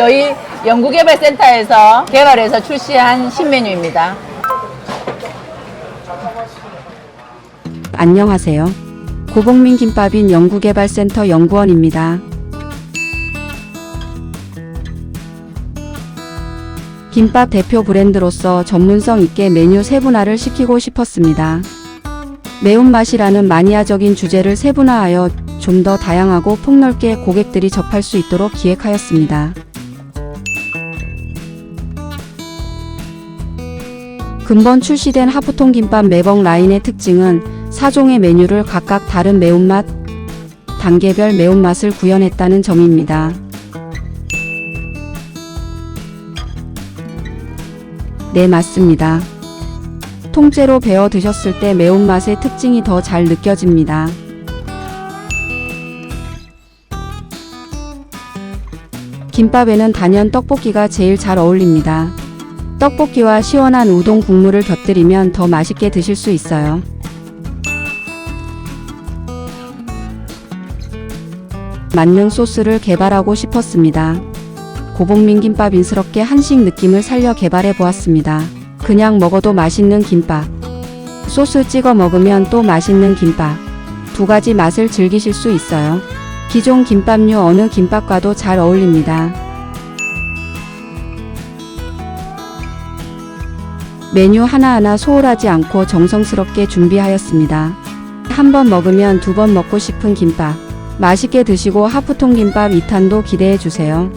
저희 연구개발센터에서 개발해서 출시한 신메뉴입니다. 안녕하세요. 고복민 김밥인 연구개발센터 연구원입니다. 김밥 대표 브랜드로서 전문성 있게 메뉴 세분화를 시키고 싶었습니다. 매운맛이라는 마니아적인 주제를 세분화하여 좀 더 다양하고 폭넓게 고객들이 접할 수 있도록 기획하였습니다. 근본 출시된 하프통 김밥 매봉 라인의 특징은 4종의 메뉴를 각각 다른 매운맛, 단계별 매운맛을 구현했다는 점입니다. 네, 맞습니다. 통째로 베어 드셨을 때 매운맛의 특징이 더 잘 느껴집니다. 김밥에는 단연 떡볶이가 제일 잘 어울립니다. 떡볶이와 시원한 우동 국물을 곁들이면 더 맛있게 드실 수 있어요. 만능 소스를 개발하고 싶었습니다. 고복민 김밥인스럽게 한식 느낌을 살려 개발해 보았습니다. 그냥 먹어도 맛있는 김밥. 소스 찍어 먹으면 또 맛있는 김밥. 두 가지 맛을 즐기실 수 있어요. 기존 김밥류 어느 김밥과도 잘 어울립니다. 메뉴 하나하나 소홀하지 않고 정성스럽게 준비하였습니다. 한 번 먹으면 두 번 먹고 싶은 김밥. 맛있게 드시고 하프통 김밥 2탄도 기대해 주세요.